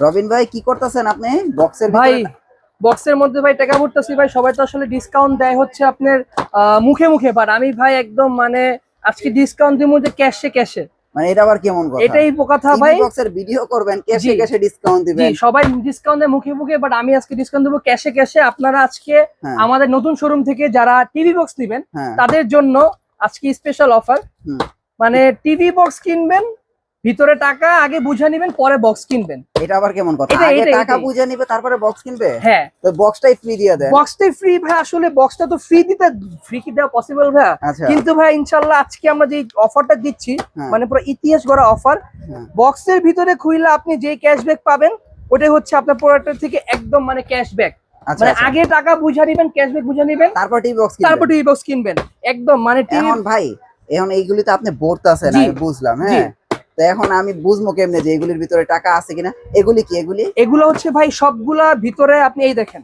রবিন ভাই কি করতেছেন আপনি? বক্সের ভাই বক্সের মধ্যে ভাই টাকা ভরতেছি। ভাই সবাই তো আসলে ডিসকাউন্ট দেয় হচ্ছে আপনার মুখে মুখে। বাট আমি ভাই একদম মানে আজকে ডিসকাউন্ট দিব যে ক্যাশে ক্যাশে মানে এটা আবার কেমন কথা? এটাই কথা ভাই। বক্সের ভিডিও করবেন ক্যাশে ক্যাশে ডিসকাউন্ট জি দিবেন। সবাই ডিসকাউন্ট মুখে মুখে বাট আমি আজকে ডিসকাউন্ট দেবো ক্যাশে ক্যাশে আপনারা আজকে হ্যাঁ। আমাদের নতুন শোরুম থেকে যারা টিভি বক্স নেবেন তাদের জন্য আজকে স্পেশাল অফার মানে টিভি বক্স কিনবেন ভিতরে টাকা আগে বুঝে নেবেন পরে বক্স কিনবেন। এটা আবার কেমন কথা? আগে টাকা বুঝে নিবে তারপরে বক্স কিনবে? হ্যাঁ। তো বক্সটাই ফ্রি দিয়ে দেন। বক্সটাই ফ্রি ভাই আসলে বক্সটা তো ফ্রি দিতে ফ্রি কি দেওয়া পসিবল ভাই? আচ্ছা। কিন্তু ভাই ইনশাল্লাহ আজকে আমরা যে অফারটা দিচ্ছি হ্যাঁ। মানে পুরো ইতিহাস গড়া অফার হ্যাঁ। বক্সের ভিতরে খুললে আপনি যে ক্যাশব্যাক পাবেন ওটাই হচ্ছে আপনার প্রোডাক্টের থেকে একদম মানে ক্যাশব্যাক আচ্ছা মানে আচ্ছা। আগে টাকা বুঝে নিবেন ক্যাশব্যাক বুঝে নিবেন তারপর টিভি বক্স তারপর টিভি বক্স কিনবেন। একদম মানে টিভি এখন ভাই এখন এইগুলি তো আপনি জি। আমি বুঝলাম হ্যাঁ। তো এখন আমি বুঝব কেমনে যে এগুলির ভিতরে টাকা আছে কিনা। এগুলি কি এগুলি? এগুলো হচ্ছে ভাই সবগুলা ভিতরে আপনি এই দেখেন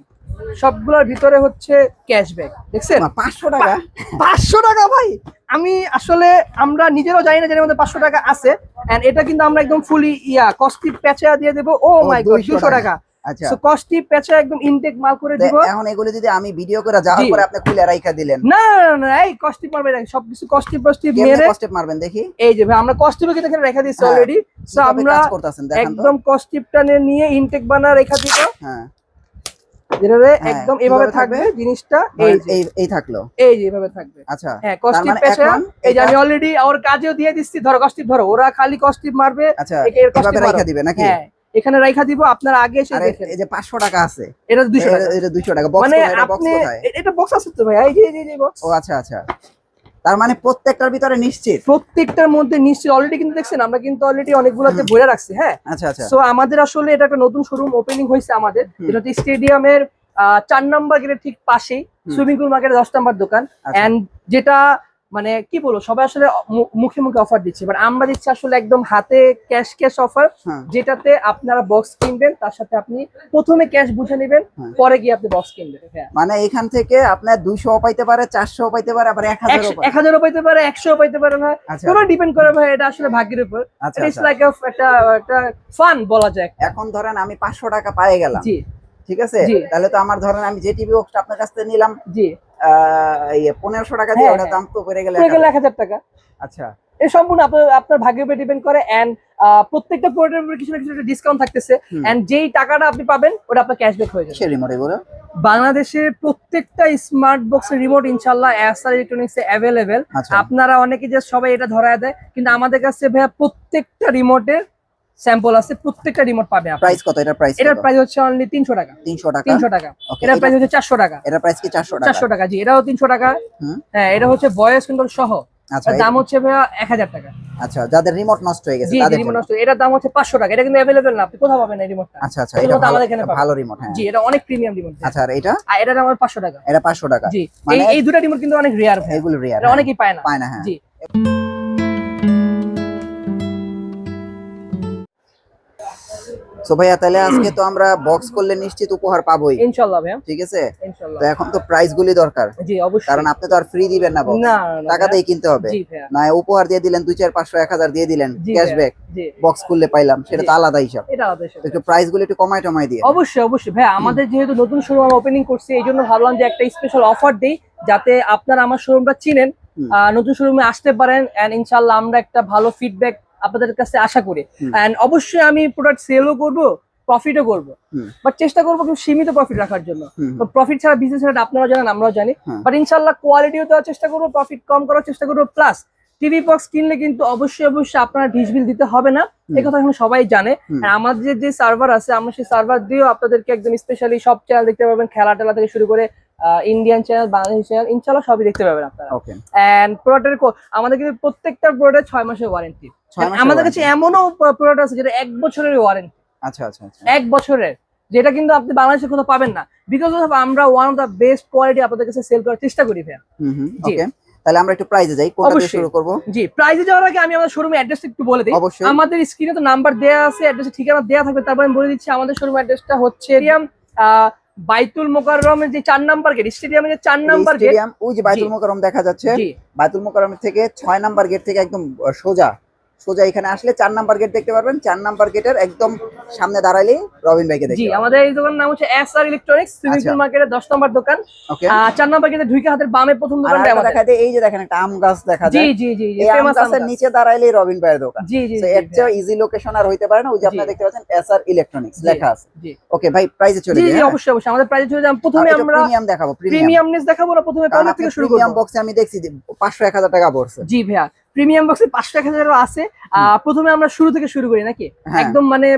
সবগুলোর ভিতরে হচ্ছে ক্যাশব্যাক দেখছেন? পাঁচশো টাকা? পাঁচশো টাকা ভাই! আমি আসলে আমরা নিজেরাও জানি না যে আমাদের মধ্যে পাঁচশো টাকা আছে এন্ড এটা কিন্তু আমরা একদম ফুলি ইয়া কস্তি প্যাচা দিয়ে দেবো। ও ও, মাই গড 200 দুশো টাকা। আচ্ছা। সো প্যাচা একদম ইনটেক মাল করে তো দিব। এখন এগুলি যদি আমি ভিডিও করে যাওয়ার পরে আপনি খুলে রাইখা দিলেন। না না, এই মারবে না মেরে। মারবেন দেখি? এই যে ভাই আমরা কস্টিপে কিন্তু এখানে রেখে দিচ্ছি হ্যাঁ, অলরেডি সো আমরা একদম কস্টিপটা নিয়ে ইনটেক বানা রেখা দিব। হ্যাঁ। যেটাতে হ্যাঁ, একদম এভাবে থাকবে? জিনিসটা এই এই থাকল। এই যে এভাবে থাকবে। আচ্ছা হ্যাঁ কস্টিপ মানে পেশা এই যে আমি অলরেডি ওর কাজেও দিয়ে দিচ্ছি ধরো কস্টিপ ধরো ওরা খালি কস্টিপ মারবে আচ্ছা এভাবে দিবে নাকি? হ্যাঁ এখানে রাইখা দিব আপনার আগে এসে দেখেন। এই যে পাঁচশো টাকা আছে। এটা দুশো টাকা এটা- এটা দুইশো টাকা। বক্স মানে আপনি এটা বক্স আছে তো ভাই? এই যে এই যে, বক্স ও আচ্ছা আচ্ছা। তার মানে প্রত্যেকটার ভিতরে নিশ্চিত? প্রত্যেকটার মধ্যে নিশ্চয়ই অলরেডি কিন্তু দেখছেন আমরা কিন্তু অলরেডি অনেকগুলোতে। ভরে রাখছি হ্যাঁ? আচ্ছা আচ্ছা। সো আমাদের আসলে এটা একটা নতুন শোরুম ওপেনিং হয়েছে আমাদের। যেটা স্টেডিয়ামের চার নাম্বার গেটের ঠিক পাশেই। সুইমিং পুল মার্কেটের দশ নাম্বার দোকান। আচ্ছা। এন্ড যেটা মানে কি বলব সবাই আসলে মুখে মুখে অফার দিচ্ছে। বাট আমরা দিচ্ছি আসলে একদম হাতে ক্যাশ ক্যাশ অফার যেটাতে আপনারা বক্স কিনবেন তার সাথে আপনি প্রথমে ক্যাশ বুঝে নেবেন হ্যাঁ। পরে গিয়ে আপনি বক্স কিনবেন। হ্যাঁ। মানে এখান থেকে আপনার দুইশো পাইতে পারে চারশো পাইতে পারে আবার এক হাজারও এক হাজারও পাইতে পারে একশো পাইতে পারে আচ্ছা। পুরো ডিপেন্ড করে ভাই এটা আসলে ভাগ্যের উপর। আচ্ছা ইটস আচ্ছা। লাইক একটা একটা ফান বলা যায়। এখন ধরেন আমি পাঁচশো টাকা পায়ে গেলাম। জি। ঠিক আছে? তাহলে তো আমার ধরেন আমি যে টিভি বক্সটা আপনার কাছ থেকে নিলাম। জি। পনেরোশো টাকা দিয়ে হ্যাঁ, ওটার হ্যাঁ। দাম তো পড়ে গেলে এক হাজার টাকা। আচ্ছা। এই সম্পূর্ণ আপনার আপনার ভাগ্যের উপর ডিপেন্ড করে এন্ড প্রত্যেকটা প্রোডাক্টের উপরে কিছু না কিছু একটা ডিসকাউন্ট থাকতেছে। এন্ড যেই টাকাটা আপনি পাবেন ওটা আপনার ক্যাশব্যাক হয়ে যাবে। রিমোট এগুলো? বাংলাদেশের প্রত্যেকটা স্মার্ট বক্সের রিমোট ইনশাল্লাহ এসআর ইলেকট্রনিক্স অ্যাভেলেবেল আপনারা অনেকে যে সবাই এটা ধরায় দেয় কিন্তু আমাদের কাছে ভাইয়া প্রত্যেকটা রিমোটের স্যাম্পল আছে প্রত্যেকটা রিমোট পাবে আপনি। প্রাইস কত? এটার প্রাইস এটার প্রাইস হচ্ছে অনলি তিনশো টাকা। তিনশো টাকা? তিনশো টাকা। এটার এটা- প্রাইস হচ্ছে চারশো টাকা। এটার প্রাইস কি চারশো টাকা? চারশো টাকা জি এটাও তিনশো টাকা। হ্যাঁ এটা হচ্ছে ভয়েস কন্ট্রোল সহ। আচ্ছা দাম হচ্ছে ভাইয়া এক হাজার টাকা। আচ্ছা যাদের রিমোট নষ্ট হয়ে গেছে তাদের রিমোট নষ্ট এটার দাম হচ্ছে পাঁচশো টাকা। এটা কিন্তু অ্যাভেলেবেল না আপনি কোথাও পাবেন এই রিমোটটা আচ্ছা আচ্ছা এটা ভালো- আমাদের এখানে। ভালো রিমোট হ্যাঁ। জি এটা অনেক প্রিমিয়াম রিমোট আচ্ছা আর এটা? আর এটার দাম পাঁচশো টাকা। এটা পাঁচশো টাকা। জি মানে এই এই দুটা রিমোট কিন্তু অনেক রেয়ার ভাই এগুলো রিয়ার এটা অনেকেই পায় না। পায় না হ্যাঁ। জি। সো ভাইয়া তাহলে আজকে তো আমরা বক্স করলে নিশ্চিত উপহার পাবোই। ইনশাল্লাহ ভাইয়া। ঠিক আছে? তো এখন তো প্রাইস গুলি দরকার। জি অবশ্যই। কারণ আপনি তো আর ফ্রি দিবেন না box। না না, না, টাকা দিয়ে কিনতে হবে। না উপহার দিয়ে দিলেন দুই চার পাঁচশো এক হাজার দিয়ে দিলেন। ক্যাশব্যাক বক্স খুললে পাইলাম। সেটা তো আলাদা হিসাব। এটা একটু প্রাইসগুলো একটু কমাই টমাই দিয়ে অবশ্যই অবশ্যই ভাই আমাদের যেহেতু নতুন শোরুম ওপেনিং করছি এই জন্য ভাবলাম যে একটা স্পেশাল অফার দেই যাতে আপনারা আমার শোরুমটা চিনেন। নতুন শোরুমে আসতে পারেন এন্ড ইনশাল্লাহ আমরা একটা ভালো ফিডব্যাক আপনাদের কাছে আশা করি। এন্ড অবশ্যই আমি প্রোডাক্ট সেলও করব প্রফিটও করব। বাট চেষ্টা করব খুব সীমিত প্রফিট রাখার জন্য। প্রফিট ছাড়া বিজনেস ছাড়া আপনারা জানেন আমরাও জানি হ্যাঁ। বাট ইনশাল্লাহ কোয়ালিটিও দেওয়ার চেষ্টা করব প্রফিট কম করার চেষ্টা করব প্লাস টিভি বক্স কিনলে কিন্তু অবশ্যই অবশ্যই আপনারা ডিশ বিল দিতে হবে না। এই কথা এখন সবাই জানে আর আমাদের যে সার্ভার আছে আমরা সেই সার্ভার দিয়েও আপনাদেরকে একদম স্পেশালি সব চ্যানেল দেখতে পাবেন খেলা টেলা থেকে শুরু করে ইন্ডিয়ান চ্যানেল বাংলাদেশি চ্যানেল ইনশাল্লাহ সবই দেখতে পাবেন আপনারা। এন্ড প্রোডাক্টের আমাদের কিন্তু প্রত্যেকটা প্রোডাক্ট ছয় মাসের ওয়ারেন্টি আমাদের কাছে এমনও প্রোডাক্ট আছে যেটা এক বছরের ওয়ারেন্টি আচ্ছা আচ্ছা আচ্ছা। এক বছরের। যেটা কিন্তু আপনি বাংলাদেশে কোথাও পাবেন না। বিকজ অফ আমরা one of the best quality আপনাদের কাছে সেল করার চেষ্টা করি ভাইয়া। জি। ওকে তাহলে আমরা একটু প্রাইজে যাই দিয়ে অবশ্যই। শুরু করব? জি প্রাইজে যাওয়ার আগে আমি আমাদের শোরুমের অ্যাড্রেস একটু বলে দিই। আমাদের স্ক্রিনে তো নাম্বার দেয়া আছে অ্যাড্রেসে ঠিকানা দেয়া থাকবে তারপর আমি বলে দিচ্ছি আমাদের শোরুম অ্যাড্রেসটা হচ্ছে বাইতুল মোকাররমের যে চার নাম্বার গেট স্টেডিয়ামের যে চার নাম্বার গেট ওই যে বাইতুল মোকারম মোকাররম দেখা যাচ্ছে। বাইতুল মোকাররমের থেকে ছয় নাম্বার গেট থেকে একদম সোজা। সোজা এখানে আসলে চার নাম্বার গেট দেখতে পারবেন। চার নাম্বার গেটের একদম সামনে দাঁড়াইলে রবিন ভাইকে দেখি আমাদের এই দোকানের নাম হচ্ছে S R electronics swimming. Pool মার্কেটের দশ নম্বর দোকান। চার নম্বর গেটে ঢুকে হাতের বামে প্রথম দোকানটা আমাদের। দেখা যায় এই যে দেখেন একটা আম গাছ দেখা যায়। জি জি জি এই আম গাছের নিচে দাঁড়াইলেই রবিন ভাইয়ের দোকান। জি জি এর চেয়ে ইজি লোকেশন আর হইতে পারে না ওই যে আপনারা। দেখতে পাচ্ছেন এস আর ইলেকট্রনিক্স লেখা আছে। জি। ওকে ভাই প্রাইসে চলে যাই জি হ্যাঁ? অবশ্যই অবশ্যই। আমাদের প্রাইজে চলে যান। প্রথমে আমরা প্রিমিয়াম দেখাবো প্রিমিয়াম প্রিমিয়ামনেস দেখাবো না প্রথমে কারণ থেকে শুরু করব। প্রিমিয়াম বক্সে আমি দেখছি যে পাঁচশো এক হাজার টাকা পড়ছে। জি ভাইয়া। প্রিমিয়াম বক্সে পাঁচশো এক হাজারও আছে। আহ, প্রথমে আমরা শুরু থেকে শুরু করি নাকি? হ্যাঁ। একদম মানে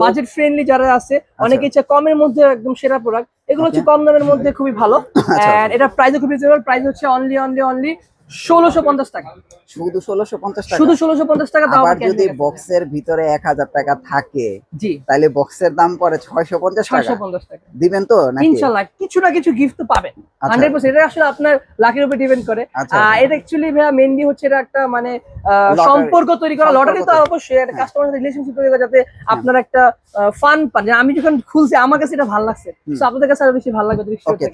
বাজেট ফ্রেন্ডলি যারা আছে অনেকে ইচ্ছা কমের মধ্যে একদম সেরা প্রোডাক্ট এগুলো হচ্ছে কম দামের মধ্যে খুবই ভালো। আচ্ছা, এটা প্রাইস খুবই প্রাইস হচ্ছে অনলি অনলি অনলি ষোলোশো পঞ্চাশ টাকা। শুধু ষোলোশো পঞ্চাশ টাকা? শুধু ষোলোশো পঞ্চাশ টাকা আবার যদি বক্সের ভিতরে এক হাজার টাকা থাকে জি। তাহলে বক্সের দাম পরে ছয়শো পঞ্চাশ ছয়শো পঞ্চাশ টাকা। দিবেন তো ইনশাল্লাহ কিছু না কিছু গিফট তো পাবেন। হান্ড্রেড পার্সেন্ট এটা আসলে আপনার লাখের উপর ডিপেন্ড করে। এটা অ্যাকচুয়ালি ভাইয়া মেনলি হচ্ছে এটা একটা মানে সম্পর্ক তৈরি করা। লটারি তো অবশ্যই একটা হ্যাঁ। কাস্টমার রিলেশনশিপ তৈরি করা যাতে আপনার একটা ফান পান। আমি যখন খুলছি আমার কাছে এটা ভালো লাগছে। আপনাদের কাছে আরও বেশি ভালো লাগবে।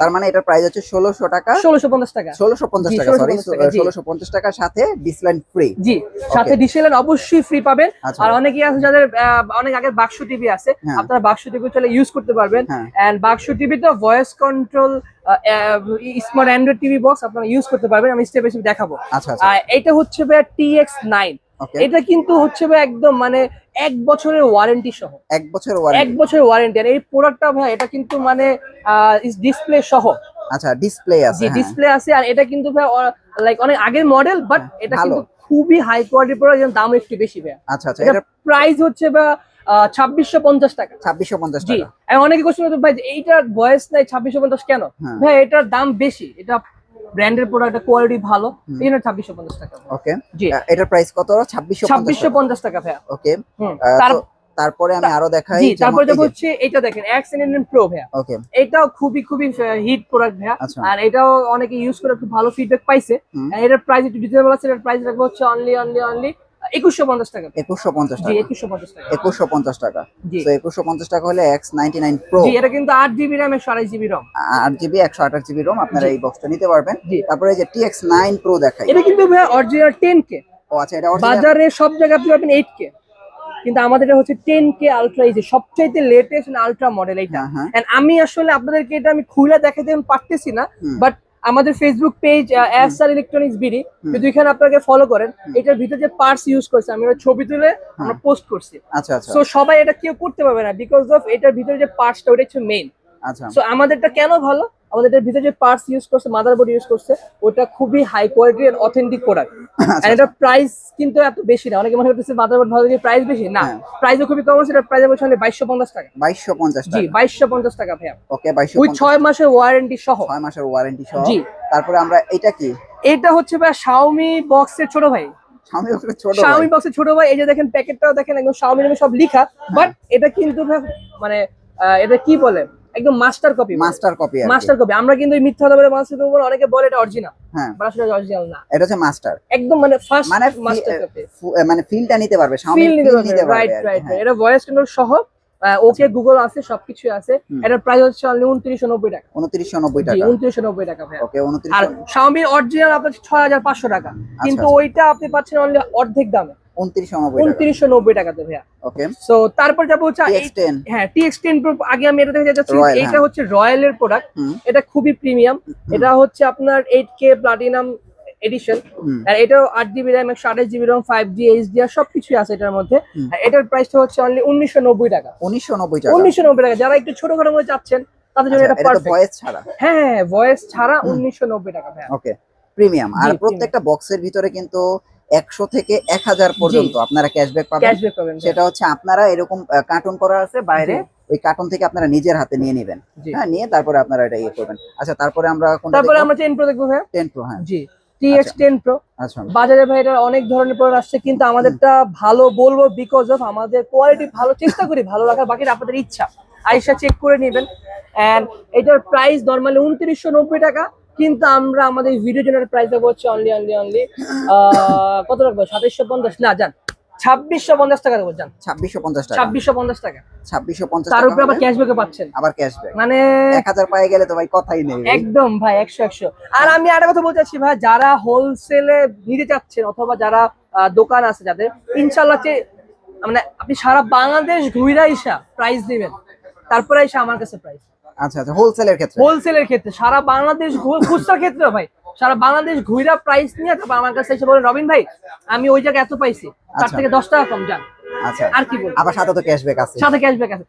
তার মানে এটার প্রাইস হচ্ছে ষোলোশো টাকা? ষোলোশো পঞ্চাশ টাকা। ষোলোশো পঞ্চাশ টাকা সরি 1650 টাকা, জি। ষোলোশো পঞ্চাশ টাকার সাথে ডিসলাইন ফ্রি জি সাথে ডিসেলেন অবশ্যই ফ্রি পাবেন। আচ্ছা। আর অনেকেই আছে যাদের অনেক আগের বাক্স টিভি আছে হ্যাঁ। আপনারা বাক্স টিভি চলে ইউজ করতে পারবেন। হ্যাঁ। এন্ড বাক্স টিভি তো voice control smart android TV box আপনারা ইউজ করতে পারবেন। আমি স্টেপ বাই দেখাবো। আচ্ছা আচ্ছা। আর এটা হচ্ছে ভাই টিএক্স এটা কিন্তু হচ্ছে ভাই একদম মানে এক বছরের ওয়ারেন্টি সহ। এক বছর এক বছরের ওয়ারেন্টি আর এই প্রোডাক্টটা ভাই এটা কিন্তু মানে ডিসপ্লে সহ। আচ্ছা ডিসপ্লে আছে যে হ্যাঁ। ডিসপ্লে আছে। আর এটা কিন্তু ভাই লাইক অনেক আগের মডেল বাট এটা ভালো। কিন্তু খুবই হাই কোয়ালিটি প্রোডাক্ট যেমন দাম একটু বেশি ভাই আচ্ছা আচ্ছা এটা এটা প্রাইস হচ্ছে বা ছাব্বিশশো পঞ্চাশ টাকা। ছাব্বিশশো পঞ্চাশ জি। অনেকে কোশ্চেন করতে ভাই এইটার বয়স নাই ছাব্বিশশো পঞ্চাশ কেন? হ্যাঁ। ভাই এটার দাম বেশি। এটা ব্র্যান্ডের প্রোডাক্ট কোয়ালিটি ভালো। এই জন্য ছাব্বিশশো পঞ্চাশ টাকা। ওকে জি। এটার প্রাইস কত? ছাব্বিশশো ছাব্বিশশো পঞ্চাশ টাকা ভাইয়া। ওকে তার তারপরে আমি আরও দেখাই তারপরে যাব হচ্ছে এটা দেখেন এক্স এন প্রো ভাইয়া। ওকে এটাও খুবই খুবই হিট প্রোডাক্ট ভাইয়া। আচ্ছা। আর এটাও অনেকে ইউজ করে খুব ভালো ফিডব্যাক পাইছে। এটার প্রাইস একটু রিজনেবল আছে এটার প্রাইস রাখব হচ্ছে অনলি অনলি অনলি একুশশো পঞ্চাশ টাকা। একুশশো পঞ্চাশ জি টাকা। একুশশো পঞ্চাশ টাকা। একুশশো পঞ্চাশ টাকা। তো একুশশো পঞ্চাশ টাকা হলে এক্স নাইনটি নাইন প্রো এটা কিন্তু আট জিবি র্যাম একশো আড়াই জিবি রম আট জিবি একশো আঠাশ জিবি রোম আপনারা এই বক্সটা নিতে পারবেন। তারপরে এই যে টিএক্স নাইন প্রো দেখাই। এটা কিন্তু ভাইয়া অরিজিনাল টেন কে ও আচ্ছা এটা? বাজারে সব জায়গায় আপনি পাবেন এইট কে কিন্তু আমাদের এটা হচ্ছে টেন কে আলট্রা এই যে সবচাইতে লেটেস্ট আলট্রা মডেল এইটা। হ্যাঁ হ্যাঁ। আমি আসলে আপনাদেরকে এটা আমি খুলে দেখাতে পারতেছি না বাট আমাদের Facebook page S R electronics BD যদি এখানে আপনাকে ফলো করেন এটার ভিতরে যে পার্টস ইউজ করছে আমি ওটা ছবি তুলে আমরা পোস্ট করছি। আচ্ছা আচ্ছা। সো সবাই এটা কেউ করতে পারবে না বিকজ অফ এটার ভিতরে যে পার্টসটা ওটা হচ্ছে মেইন আচ্ছা। সো আমাদেরটা কেন ভালো? আমাদের এটার ভিতরে যে পার্টস ইউজ করছে মাদারবোর্ড ইউজ করছে ওটা খুবই high quality and authentic product আর এটা প্রাইস কিন্তু এত বেশি না। অনেকে মনে করতেছে মাদারবোর্ড ভালো যে প্রাইস বেশি। না হ্যাঁ। প্রাইসও খুবই কম আছে এটা প্রাইস বলছে বাইশশো পঞ্চাশ টাকা। বাইশশো পঞ্চাশ জি টাকা। বাইশশো পঞ্চাশ টাকা ভাইয়া। ওকে বাইশশো উইথ ছয় মাসের ওয়ারেন্টি সহ। ছয় মাসের ওয়ারেন্টি সহ। জি। তারপরে আমরা এটা কি? এটা হচ্ছে ভাই। শাওমি বক্সের ছোট ভাই। শাওমি বক্সের ছোট ভাই। এই যে দেখেন প্যাকেটটাও দেখেন একদম শাওমি নামে সব লিখা। বাট এটা কিন্তু মানে এটা কি বলে? একদম master copy master copy master copy আমরা কিন্তু এই মিথ্যা কথা বলে মাস্টার কপি বলে অনেকে বলে এটা অরিজিনাল হ্যাঁ। আসলে অরিজিনাল না। এটা হচ্ছে মাস্টার একদম মানে ফার্স্ট মানে মাস্টার কপি মানে ফিলটা নিতে পারবে স্বামী ফিল নিতে পারবে রাইট রাইট হ্যাঁ। এটা ভয়েস কন্ট্রোল সহ ওকে গুগল আছে সবকিছু আছে। এটার প্রাইস হচ্ছে অনলি উনত্রিশশো নব্বই টাকা। উনত্রিশশো নব্বই টাকা। উনত্রিশশো নব্বই টাকা ভাই ওকে আর শাওমি অরিজিনাল আপনার ছয় হাজার পাঁচশো টাকা। কিন্তু আচ্ছা। ওইটা আপনি পাচ্ছেন অনলি অর্ধেক দামে। উনত্রিশশো নব্বই টাকাতে ভাইয়া। ওকে। সো তারপর যাব হচ্ছে হ্যাঁ টিএক্স টেন প্রো আগে আমি এটা দেখে যাচ্ছি। এটা হ্যাঁ। হচ্ছে রয়্যালের প্রোডাক্ট এটা খুবই প্রিমিয়াম এটা হচ্ছে আপনার এইট কে প্লাটিনাম এডিশন আর এটাও আট জিবি র্যাম একশো আঠাশ GB ROM five G HDR সবকিছুই আছে এটার মধ্যে। আর এটার প্রাইসটা হচ্ছে অনলি উনিশশো নব্বই টাকা। উনিশশো নব্বই টাকা। উনিশশো নব্বই টাকা। যারা একটু ছোটখাটো মধ্যে চাচ্ছেন তাদের জন্য আচ্ছা, এটা ভয়েস ছাড়া। হ্যাঁ ভয়েস ছাড়া উনিশশো নব্বই টাকা ওকে প্রিমিয়াম আর প্রত্যেকটা বক্সের ভিতরে কিন্তু একশো থেকে এক হাজার পর্যন্ত আপনারা ক্যাশব্যাক পাবেন। ক্যাশব্যাক পাবেন সেটা হচ্ছে আপনারা এরকম কার্টুন করা আছে বাইরে ওই কার্টুন থেকে আপনারা নিজের হাতে নিয়ে নেবেন। হ্যাঁ নিয়ে তারপরে আপনারা এটা ইয়ে করবেন। আচ্ছা তারপরে আমরা তারপরে আমরা টেন প্রো দেখব ভাইয়া। টেন প্রো হ্যাঁ। জি। টিএক্স টেন প্রো বাজারে ভাই এটা অনেক ধরনের প্রোডাক্ট আসছে কিন্তু আমাদেরটা ভালো বলব বিকজ অফ আমাদের কোয়ালিটি ভালো চেষ্টা করি ভালো রাখার বাকিটা আপনাদের ইচ্ছা। আইসা চেক করে নেবেন। এন্ড এটার প্রাইস নর্মালি উনত্রিশশো নব্বই টাকা কিন্তু আমরা আমাদের ভিডিও জনের প্রাইস দেবো হচ্ছে অনলি অনলি অনলি কত রাখব? সাতাইশশো পঞ্চাশ। না যান। ছাব্বিশশো পঞ্চাশ টাকা দেবো ছাব্বিশশো পঞ্চাশ টাকা। ছাব্বিশশো পঞ্চাশ টাকা। ছাব্বিশশো পঞ্চাশ তার টাকা উপরে আবার হলে পাচ্ছেন। আবার ক্যাশব্যাক মানে এক হাজার পায়ে গেলে তো ভাই কথাই নেই একদম ভাই একশো একশো। আর আমি একটা কথা বলতে চাচ্ছি ভাই যারা হোলসেলে নিতে চাচ্ছেন অথবা যারা দোকান আছে যাদের ইনশাল্লাহ মানে আপনি সারা বাংলাদেশ ঘুরে আইসা প্রাইস দিবেন। তারপরে আইসা আমার কাছে প্রাইস আচ্ছা আচ্ছা হোলসেলের ক্ষেত্রে। হোলসেলের ক্ষেত্রে সারা বাংলাদেশ খুচরার ক্ষেত্রে ভাই। সারা বাংলাদেশ ঘুরা প্রাইস নিয়ে তারপর আমার কাছে এসে বলেন রবিন ভাই আমি ওই জায়গায় এত পাইছি। তার আচ্ছা। থেকে দশ টাকা কম যান। আচ্ছা। আর কি বলব? আবার সাথে তো ক্যাশব্যাক আছে। সাথে ক্যাশব্যাক আছে।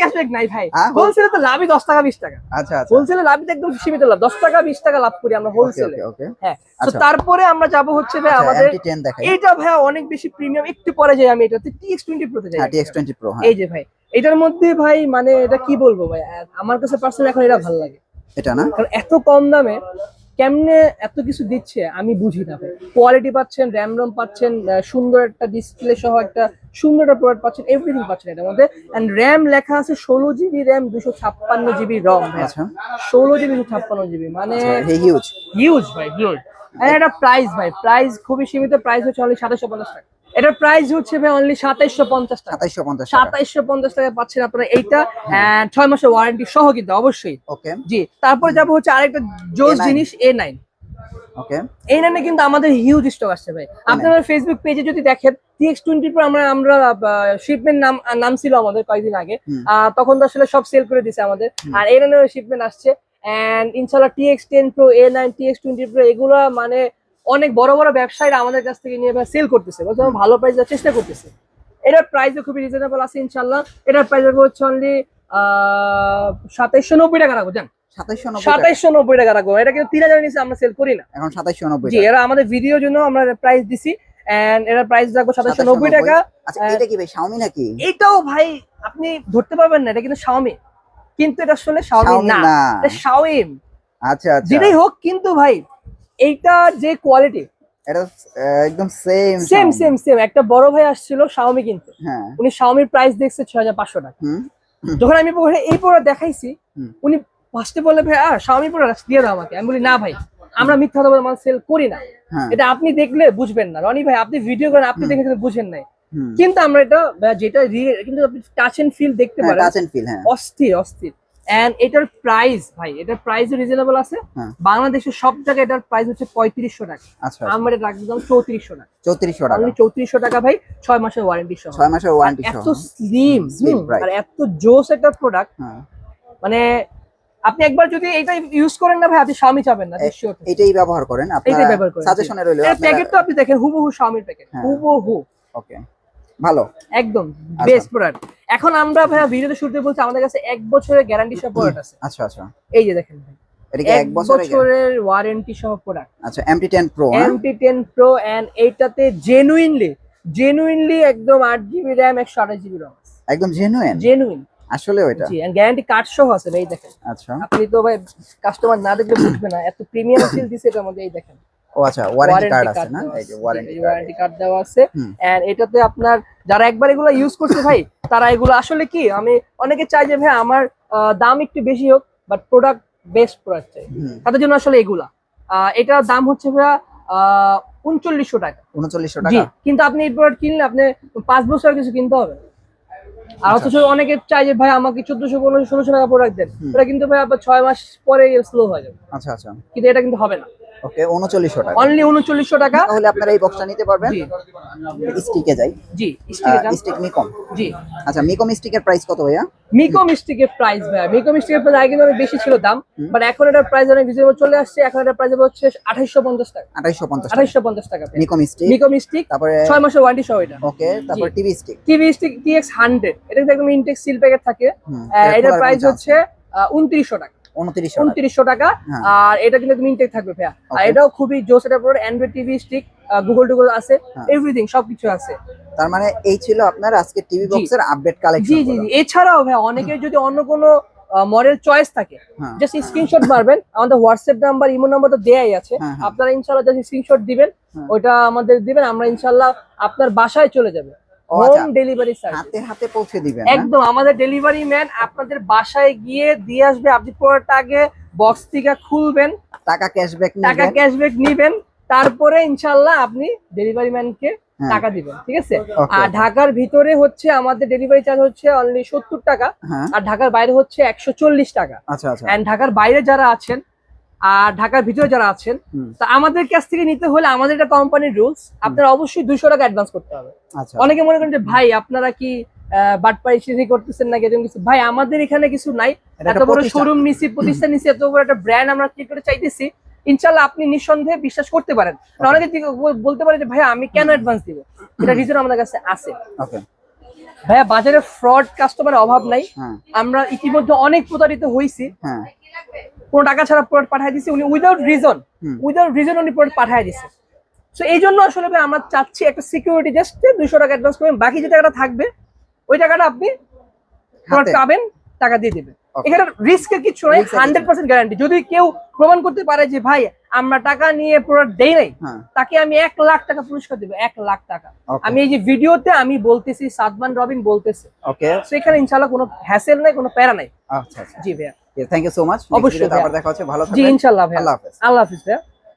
ক্যাশব্যাক নাই ভাই। হ্যাঁ, হোলসেলে তো লাভই দশ টাকা বিশ টাকা। আচ্ছা আচ্ছা। হোলসেলে লাভই তো একদম সীমিত লাভ। দশ টাকা বিশ টাকা লাভ করি আমরা হোলসেলে ওকে হ্যাঁ। তো আচ্ছা। তারপরে আমরা যাব হচ্ছে ভাই আমাদের 10 এইটা ভাই অনেক বেশি প্রিমিয়াম একটু পরে যাই আমি এটাতে যাই। হ্যাঁ TX20 Pro হ্যাঁ। এই যে ভাই এটার মধ্যে ভাই মানে এটা কি বলব ভাই? আমার কাছে পার্সোনালি এখন এটা ভালো লাগে। এটা না? কারণ এত কম দামে কেমনে এত কিছু দিচ্ছে আমি বুঝি না কোয়ালিটি পাচ্ছেন র্যাম রম পাচ্ছেন সুন্দর একটা ডিসপ্লে সহ একটা সুন্দর একটা প্রোডাক্ট পাচ্ছেন এভরিথিং পাচ্ছেন এটার মধ্যে। অ্যান্ড র্যাম লেখা আছে ষোলো জিবি র্যাম দুশো ছাপ্পান্ন জিবি রম আচ্ছা। ষোলো জিবি দুশো ছাপ্পান্ন জিবি মানে হিউজ হিউজ ভাই হিউজ এটা প্রাইস ভাই প্রাইস খুবই সীমিত প্রাইস হচ্ছে সাতশো সাতাশশো পঞ্চাশ টাকা। এটার প্রাইস হচ্ছে ভাই অনলি সাতাইশশো পঞ্চাশ টাকা। 2750 টাকা। সাতাইশশো পঞ্চাশ টাকা পাচ্ছেন আপনারা এইটা ছয় মাসের ওয়ারেন্টি সহ কিন্তু অবশ্যই। ওকে জি তারপরে যাব হচ্ছে আরেকটা জোস জিনিস এ নাইন ওকে এই নাইনে কিন্তু আমাদের হিউজ স্টক আসছে ভাই। আপনারা ফেসবুক পেজে যদি দেখেন টিএক্স টোয়েন্টির পর আমরা আমরা শিপমেন্ট নাম নাম ছিল আমাদের কয়েকদিন আগে। তখন তো আসলে সব সেল করে দিছে আমাদের। আর এই নাইনের শিপমেন্ট আসছে। এন্ড ইনশাল্লাহ TX ten pro A nine TX twenty pro এগুলো মানে অনেক বড় বড় ব্যবসায়ীরা আমাদের কাছ থেকে নিয়ে সেল করতেছে বলতে আমরা ভালো প্রাইস দেওয়ার চেষ্টা করতেছে। এটার প্রাইসও খুবই রিজনেবল আছে ইনশাল্লাহ এটার প্রাইস হচ্ছে অনলি সাতাইশশো নব্বই টাকা রাখব জান। সাতাইশশো নব্বই টাকা। রাখব। এটা কিন্তু তিন হাজার নিচে আমরা সেল করি না। এখন 2790 জি এরা আমাদের ভিডিওর জন্য আমরা প্রাইস দিছি এন্ড এর প্রাইস রাখব সাতাশশো নব্বই টাকা। আচ্ছা এটা কি ভাই Xiaomi নাকি? এটাও ভাই আপনি ধরতে পারবেন না এটা কিন্তু শাওমি কিন্তু এটা আসলে শাওমি না। এটা আচ্ছা আচ্ছা। যেটাই হোক কিন্তু ভাই এইটা যে কোয়ালিটি এটা একদম সেম সেম সেম সেম একটা বড় ভাই আসছিল শাওমি কিনতে। হ্যাঁ। উনি শাওমির প্রাইস দেখছে ছয় হাজার পাঁচশো টাকা। যখন আমি এই দেখাইছি। উনি ফার্স্টে বললে ভাই আর শাওমি প্রোডাক্ট দিয়ে দাও আমাকে। আমি বলি না ভাই আমরা মিথ্যা কথা মাল সেল করি না। হ্যাঁ। এটা আপনি দেখলে বুঝবেন না। রনি ভাই আপনি ভিডিও করেন আপনি। দেখে বুঝেন নাই। কিন্তু আমরা এটা যেটা কিন্তু আপনি টাচ এন্ড ফিল দেখতে পারেন। টাচ এন্ড ফিল হ্যাঁ। অস্থির অস্থির। এন্ড এটার প্রাইস ভাই এটার প্রাইস রিজনেবল আছে। হ্যাঁ। বাংলাদেশের সব জায়গায় এটার প্রাইস হচ্ছে পঁয়ত্রিশশো টাকা। আচ্ছা আমরা এটা রাখলাম চৌত্রিশশো টাকা। 3400 টাকা। চৌত্রিশশো টাকা ভাই ছয় মাসের ওয়ারেন্টি সহ। 6 মাসের ওয়ারেন্টি এত স্লিম। আর এত জোস একটা প্রোডাক্ট হ্যাঁ। মানে আপনি একবার যদি এটা ইউজ করেন না ভাই আপনি স্বামী চাবেন না এটাই ব্যবহার করেন। এটাই ব্যবহার করেন, সাজেশনে রইল প্যাকেট তো আপনি দেখেন হুবহু স্বামীর প্যাকেট। হুবহু। ওকে ভালো। একদম আচ্ছা। বেস্ট প্রোডাক্ট এখন আমরা ভাইয়া ভিডিওতে শুরুতে বলছি আমাদের কাছে এক বছরের গ্যারান্টি সহ প্রোডাক্ট আছে। আচ্ছা আচ্ছা। এই যে দেখেন ভাই, এটা কি এক বছরের ওয়ারেন্টি সহ প্রোডাক্ট আচ্ছা MT10 Pro হ্যাঁ? এমটি টেন প্রো এন্ড এইটাতে জেনুইনলি জেনুইনলি একদম আট জিবি র্যাম একশো আঠাশ জিবি একদম জেনুইন জেনুইন আসলে ওইটা জি এন্ড গ্যারান্টি কার্ড সহ আছে ভাই এই দেখেন। আচ্ছা। আপনি তো ভাই কাস্টমার না দেখলে বুঝবে না এত প্রিমিয়াম সিল দিছে এটার মধ্যে এই দেখেন। ও আচ্ছা ওয়ারেন্টি কার্ড আছে না? এই যে ওয়ারেন্টি ওয়ারেন্টি কার্ড দেওয়া আছে। এন্ড এটাতে আপনার যারা একবার এগুলো ইউজ করছে ভাই তারা এগুলো আসলে কি আমি অনেকে চাই যে ভাই আমার দাম একটু বেশি হোক বাট প্রোডাক্ট বেস্ট প্রোডাক্ট চাই। তাদের জন্য আসলে এগুলা। দাম হচ্ছে ভাইয়া উনচল্লিশশো টাকা। 3900 জি টাকা? কিন্তু আপনি এই প্রোডাক্ট কিনলে আপনি পাঁচ বছর কিছু কিনতে হবে। আর আচ্ছা। অথচ অনেকে চাই যে ভাই আমাকে চোদ্দশো পনেরোশো ষোলোশো টাকা প্রোডাক্ট দেন। ওটা কিন্তু ভাই আপনার ছয় মাস পরে স্লো হয়ে যাবে। আচ্ছা আচ্ছা। কিন্তু এটা কিন্তু হবে না। ওকে 3900 টাকা। অনলি উনচল্লিশশো টাকা। তাহলে আপনারা এই বক্সটা নিতে পারবেন। জি। স্টিকে যাই। জি স্টিকে যান। স্টিক মিকম জি। আচ্ছা মিকম স্টিকের প্রাইস কত ভাইয়া? মিকো মিস্টিকের প্রাইস ভাই মিকো মিস্টিকের প্রাইস আগে অনেক বেশি ছিল দাম। বাট এখন এটার প্রাইস অনেক রিজনেবল চলে আসছে। এখন এটার প্রাইস হচ্ছে আঠাইশশো পঞ্চাশ টাকা। 2850 টাকা। আঠাইশশো পঞ্চাশ টাকা মিকম স্টিক মিকো মিস্টিক তারপরে ছয় মাসের ওয়ারেন্টি সহ এটা। ওকে তারপর TV stick TV stick TX hundred এটা কিন্তু একদম ইনটেক সিল প্যাকেট থাকে। এটার প্রাইস হচ্ছে উনত্রিশশো 2900 টাকা। উনত্রিশশো টাকা। হ্যাঁ। আর এটা কিন্তু একদম ইনটেক থাকবে ভাইয়া। আর এটাও খুবই জোস এটা পুরো অ্যান্ড্রয়েড টিভি স্টিক গুগল টুগল আছে হ্যাঁ। এভরিথিং সবকিছু আছে। তার মানে এই ছিল আপনার আজকে টিভি জি। বক্সের আপডেট জি কালেকশন জি জি। এছাড়াও ভাই অনেকের যদি অন্য কোনো মডেল চয়েস থাকে হ্যাঁ। জাস্ট স্ক্রিনশট মারবেন। আমাদের হোয়াটসঅ্যাপ নাম্বার ইমো নাম্বার তো দেয়াই আছে। হ্যাঁ, হ্যাঁ। আপনারা ইনশাআল্লাহ জাস্ট স্ক্রিনশট দিবেন হ্যাঁ। ওইটা আমাদের দিবেন আমরা ইনশাআল্লাহ আপনার বাসায় চলে যাবে। হোম ডেলিভারি সার্ভিস হাতে হাতে পৌঁছে দিবেন একদম আমাদের ডেলিভারি ম্যান আপনাদের বাসায় গিয়ে দিয়ে আসবে। আপনি প্রোডাক্ট আগে বক্স থেকে খুলবেন টাকা ক্যাশব্যাক টাকা ক্যাশব্যাক নিবেন তারপরে ইনশাআল্লাহ আপনি ডেলিভারি ম্যানকে হ্যাঁ। টাকা দিবেন ঠিক আছে? আর ঢাকার ভিতরে হচ্ছে আমাদের ডেলিভারি চার্জ হচ্ছে অনলি সত্তর টাকা হ্যাঁ। আর ঢাকার বাইরে হচ্ছে একশো চল্লিশ টাকা। আচ্ছা আচ্ছা। এন্ড ঢাকার বাইরে যারা আছেন আর ঢাকার ভিতরে যারা আছেন তা আমাদের কাছ থেকে নিতে হলে আমাদের এটা কোম্পানির রুলস আপনারা অবশ্যই দুইশো টাকা অ্যাডভান্স করতে হবে। আচ্ছা। অনেকে মনে করেন যে ভাই আপনারা কি সিজি করতেছেন নাকি? এরকম কিছু। ভাই আমাদের এখানে কিছু নাই। এত বড় শোরুম নিছি প্রতিষ্ঠান নিছি এত বড় একটা ব্র্যান্ড আমরা কি করে চাইতেছি? ইনশাল্লাহ আপনি নিঃসন্দেহে বিশ্বাস করতে পারেন। অনেকে বলতে পারে যে ভাই আমি কেন অ্যাডভান্স দিব? এটা রিজন আমাদের কাছে আছে। ভাইয়া বাজারে ফ্রড কাস্টমারের অভাব নাই। হ্যাঁ। আমরা ইতিমধ্যে অনেক প্রতারিত হয়েছি হ্যাঁ। কোনো টাকা ছাড়া প্রোডাক্ট পাঠিয়ে দিচ্ছে উনি উইদাউট রিজন। উইদাউট রিজন উনি প্রোডাক্ট পাঠিয়ে দিচ্ছে সো এই জন্য আসলে আমরা চাচ্ছি একটা সিকিউরিটি জাস্ট দুশো টাকা অ্যাডভান্স করবেন বাকি যে টাকাটা থাকবে ওই টাকাটা আপনি পাবেন। টাকা দিয়ে দেবে. এখানে রিস্কের কিছু নাই হান্ড্রেড পার্সেন্ট গ্যারান্টি যদি কেউ প্রমাণ করতে পারে যে ভাই আমরা টাকা নিয়ে প্রোডাক্ট দেই নাই হ্যাঁ। তাকে আমি এক লাখ টাকা পুরস্কার দেবো এক লাখ টাকা। আমি এই যে ভিডিওতে আমি বলতেছি সাদমান রবিন বলতেছে। সেখানে ইনশাল্লাহ কোনো হ্যাসেল নাই কোনো প্যারা নাই। আচ্ছা আচ্ছা। জি ভাইয়া। থ্যাংক ইউ সো মাচ অবশ্যই আবার দেখা হচ্ছে। ভালো জি ইনশাল্লাহ আল্লাহ হাফেজ। আল্লাহ হাফিজ ভাইয়া।